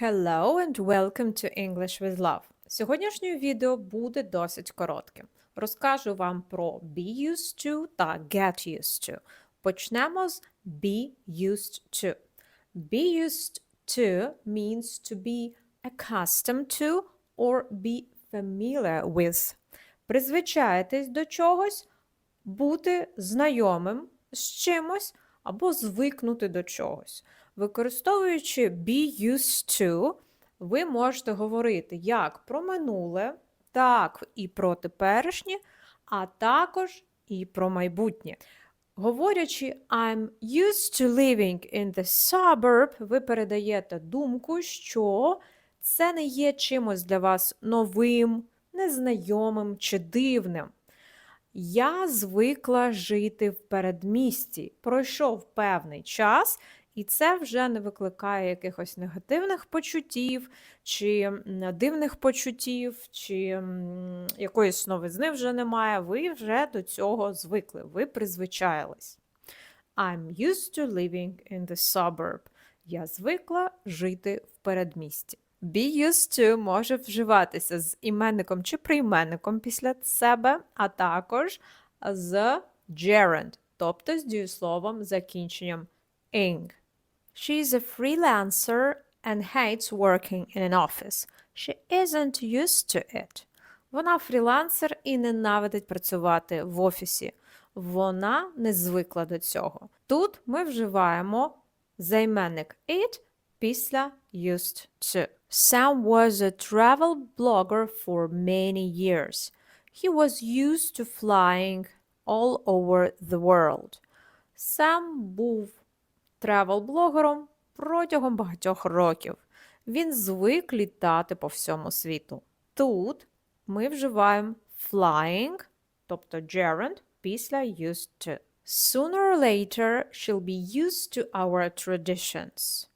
Hello and welcome to English with Love. Сьогоднішнє відео буде досить коротким. Розкажу вам про be used to та get used to. Почнемо з be used to. Be used to means to be accustomed to or be familiar with. Призвичаєтесь до чогось, бути знайомим з чимось або звикнути до чогось. Використовуючи be used to, ви можете говорити як про минуле, так і про теперішнє, а також і про майбутнє. Говорячи I'm used to living in the suburb, ви передаєте думку, що це не є чимось для вас новим, незнайомим чи дивним. Я звикла жити в передмісті. Пройшов певний час, і це вже не викликає якихось негативних почуттів, чи дивних почуттів, чи якоїсь новизни вже немає. Ви вже до цього звикли, ви призвичаїлись. I'm used to living in the suburb. Я звикла жити в передмісті. Be used to може вживатися з іменником чи прийменником після себе, а також з gerund, тобто з дієсловом закінченням ing. She is a freelancer and hates working in an office. She isn't used to it. Вона фрілансер і ненавидить працювати в офісі. Вона не звикла до цього. Тут ми вживаємо займенник it після used to. Sam was a travel blogger for many years. He was used to flying all over the world. Сам був тревел-блогером протягом багатьох років. Він звик літати по всьому світу. Тут ми вживаємо flying, тобто gerund, після used to. Sooner or later she'll be used to our traditions.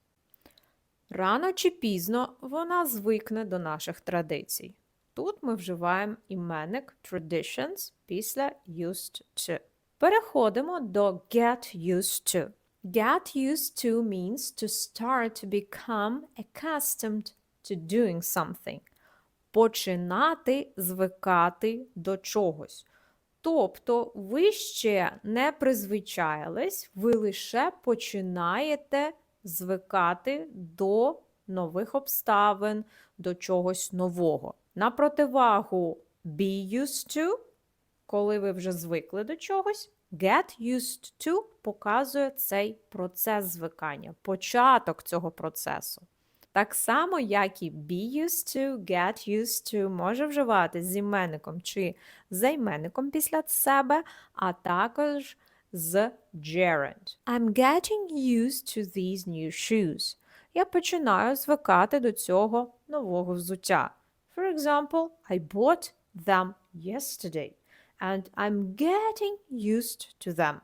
Рано чи пізно вона звикне до наших традицій. Тут ми вживаємо іменник traditions після used to. Переходимо до get used to. Get used to means to start to become accustomed to doing something. Починати звикати до чогось. Тобто ви ще не призвичаїлись, ви лише починаєте звикати до нових обставин, до чогось нового. На противагу be used to, коли ви вже звикли до чогось, get used to показує цей процес звикання, початок цього процесу. Так само, як і be used to, get used to може вживати з іменником чи займенником після себе, а також з gerund. I'm getting used to these new shoes. Я починаю звикати до цього нового взуття. For example, I bought them yesterday and I'm getting used to them.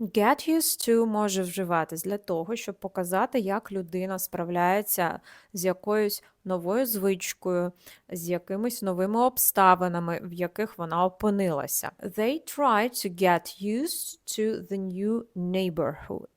Get used to може вживатись для того, щоб показати, як людина справляється з якоюсь новою звичкою, з якимись новими обставинами, в яких вона опинилася. They try to get used to the new neighborhood.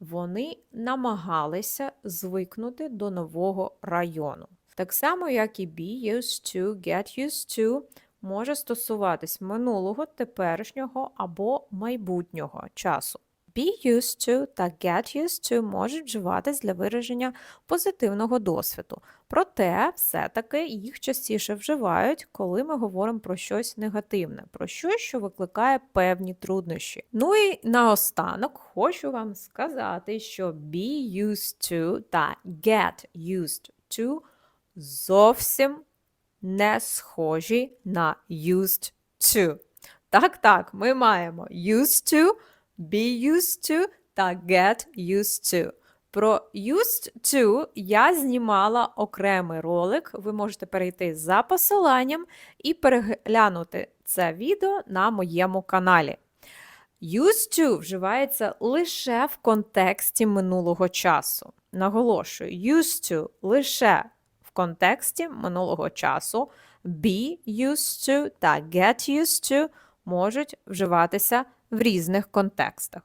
Вони намагалися звикнути до нового району. Так само, як і be used to, get used to може стосуватись минулого, теперішнього або майбутнього часу. Be used to та get used to можуть вживатись для вираження позитивного досвіду. Проте, все-таки їх частіше вживають, коли ми говоримо про щось негативне, про щось, що викликає певні труднощі. Ну і наостанок хочу вам сказати, що be used to та get used to зовсім не схожі на used to. Так, так, ми маємо used to, be used to та get used to. Про used to я знімала окремий ролик. Ви можете перейти за посиланням і переглянути це відео на моєму каналі. Used to вживається лише в контексті минулого часу. Наголошую, used to лише в контексті минулого часу. Be used to та get used to можуть вживатися в різних контекстах.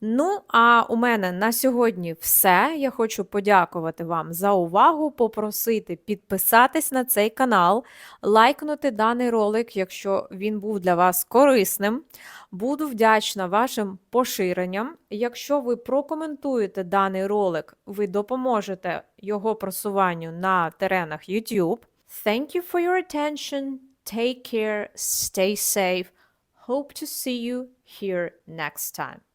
Ну, а у мене на сьогодні все. Я хочу подякувати вам за увагу, попросити підписатись на цей канал, лайкнути даний ролик, якщо він був для вас корисним. Буду вдячна вашим поширенням. Якщо ви прокоментуєте даний ролик, ви допоможете його просуванню на теренах YouTube. Thank you for your attention. Take care, stay safe. Hope to see you here next time.